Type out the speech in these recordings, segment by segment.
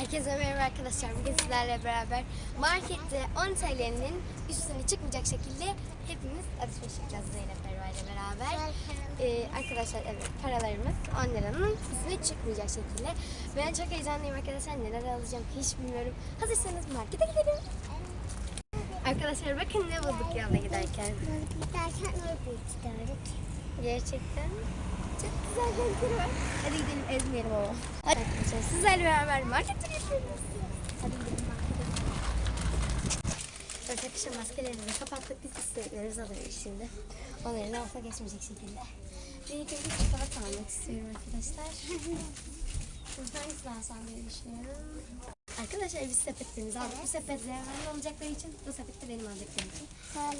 Herkese merhaba arkadaşlar. Bugün sizlerle beraber markette 10 TL'nin üstüne çıkmayacak şekilde hepimiz alışveriş yapacağız Zeynep Erva ile beraber. Ee, arkadaşlar evet paralarımız 10 liranın üstüne çıkmayacak şekilde. Ben çok heyecanlıyım arkadaşlar. Neler alacağım hiç bilmiyorum. Hazırsanız markete gidelim. Arkadaşlar bakın ne bulduk yolda giderken. Giderken öyle giderdik. Gerçekten çok güzel renkleri var. Hadi gidelim ezmeyelim ama. Hadi arkadaşlar sizlerle beraber markete gidiyoruz. Hadi gidelim markete. Arkadaşlar maskelerimizi kapattık. Biz istediklerimizi alıyoruz şimdi. Onların altına geçmeyecek şekilde. Bir ilk önce çikolata almak istiyorum arkadaşlar. Burada hangisini alsam diye düşünüyorum. Arkadaşlar biz sepetlerimizi aldık. Bu sepet Zeynep'in alacakları için, bu sepet de benim alacaklarım için.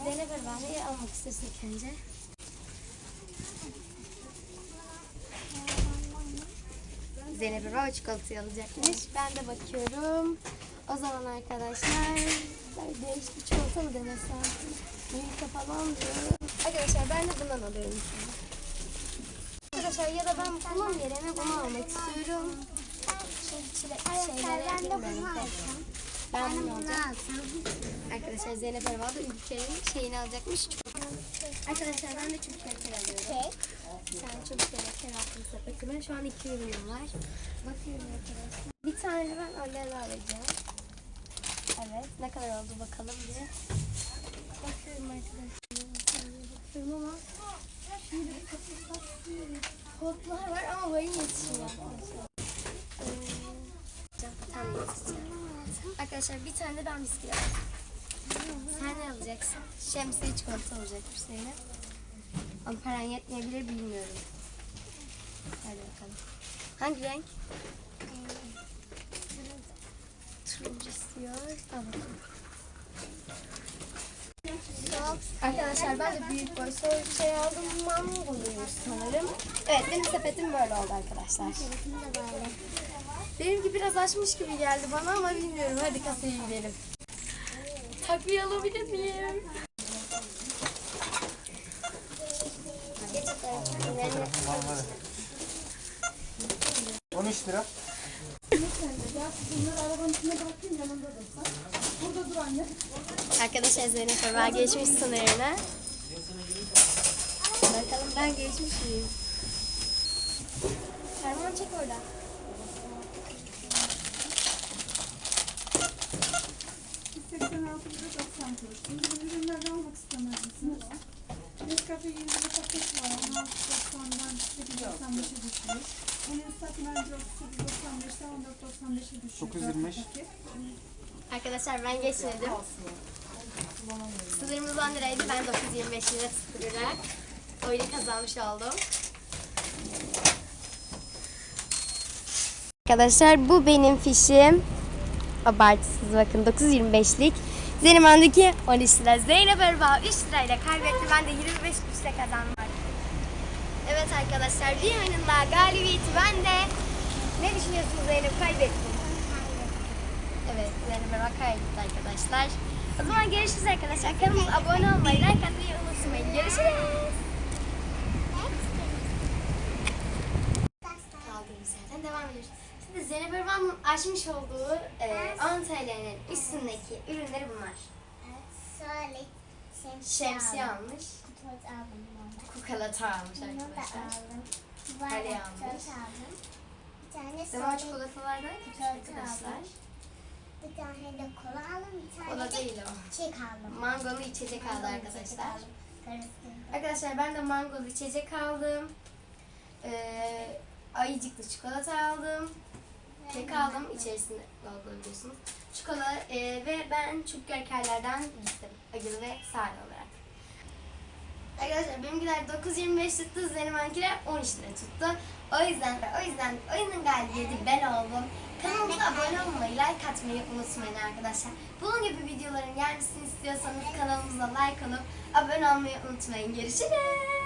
Zeynep Erbane'yi almak istiyorsun ilk önce. Zeynep Erba çikolatayı alacakmış. Ben de bakıyorum. O zaman arkadaşlar değişik bir çikolata mı denesem? Milka falan diyor. Arkadaşlar ben de bundan alıyorum. Arkadaşlar ya da ben bunun yerine bunu almak istiyorum. Çilek şeylere ben de bunu alsam. Ben bunu alacağım. Arkadaşlar Zeynep Erba da ülkenin şeyini alacakmış. Arkadaşlar ben de kraker alıyorum. Sen çubuk kraker attın sepetime. Şu an iki ürünüm. Bakıyorum arkadaşlar. Bir tane ben Olele alacağım. Evet. Ne kadar oldu bakalım bir. Bakıyorum arkadaşlar. Bakıyorum ama bir kapı Kodlar var ama boyun yetişmiyor arkadaşlar. Ee, bir tane yetişeceğim. Arkadaşlar bir tane de ben bisküvi alacağım. Sen ne alacaksın? Şemsiye çikolata olacakmış Zeynep. Ama paran yetmeyebilir bilmiyorum. Hadi bakalım. Hangi renk? Turuncu istiyor. Al bakalım. Arkadaşlar ben de büyük boy soğuk şey aldım. Mangoluymuş sanırım. Evet benim sepetim böyle oldu arkadaşlar. Benimki biraz açmış gibi geldi bana ama bilmiyorum. Hadi kasaya gidelim. Takviye alabilir miyim? 13 lira. Arkadaşlar Zeynep Ömer geçmiş sınırına. Bakalım ben geçmiş miyim? Ferman çek orada. Şimdi bu ürünlerden almak istemez misiniz? Nescafe 20 paket var. 16.90'dan 8.95'e düşmüş. Bunun ıslak merci 38.95'ten 14.95'e düşmüş. 9.25. Dört paket. Arkadaşlar ben geçmedim. Sınırımız 10 liraydı. Ben 9.25 lira tutturarak oyunu kazanmış oldum. Arkadaşlar bu benim fişim. Abartısız bakın 9.25'lik. Zeyneman'daki 13 lira. Zeynep Erba 3 lirayla kaybetti. Ben de 25 kuruşla kazandım. Evet arkadaşlar bir oyunun daha galibiyeti bende. Ne düşünüyorsunuz Zeynep? Kaybettin. Evet, Zeynep Erba kaybetti arkadaşlar. O zaman görüşürüz arkadaşlar. Kanalımıza abone olmayı, like atmayı unutmayın. Görüşürüz. Kaldığımız yerden devam ediyoruz. Şimdi Zeynep Erban'ın açmış olduğu e, 10 TL'nin üstündeki ürünleri bunlar. Şöyle şemsiye, almış, bunu. kukalata almış arkadaşlar. Kale almış. Bir tane Zaman çikolatalardan arkadaşlar. bir tane de kola aldım. Bir tane da de değil o. çiğ aldım. Mangolu içecek aldı arkadaşlar. Arkadaşlar ben de mangolu içecek aldım. Ee, ayıcıklı çikolata aldım. Kek aldım. İçerisinde logo biliyorsunuz. Çikolata e, ve ben çubuk krakerlerden gittim. Acılı ve sade olarak. Arkadaşlar benimkiler 9.25 tuttu. Zeynep'inkiler 13 lira tuttu. O yüzden o yüzden oyunun galibiyeti ben oldum. Kanalımıza abone olmayı, like atmayı unutmayın arkadaşlar. Bunun gibi videoların gelmesini istiyorsanız kanalımıza like olup abone olmayı unutmayın. Görüşürüz.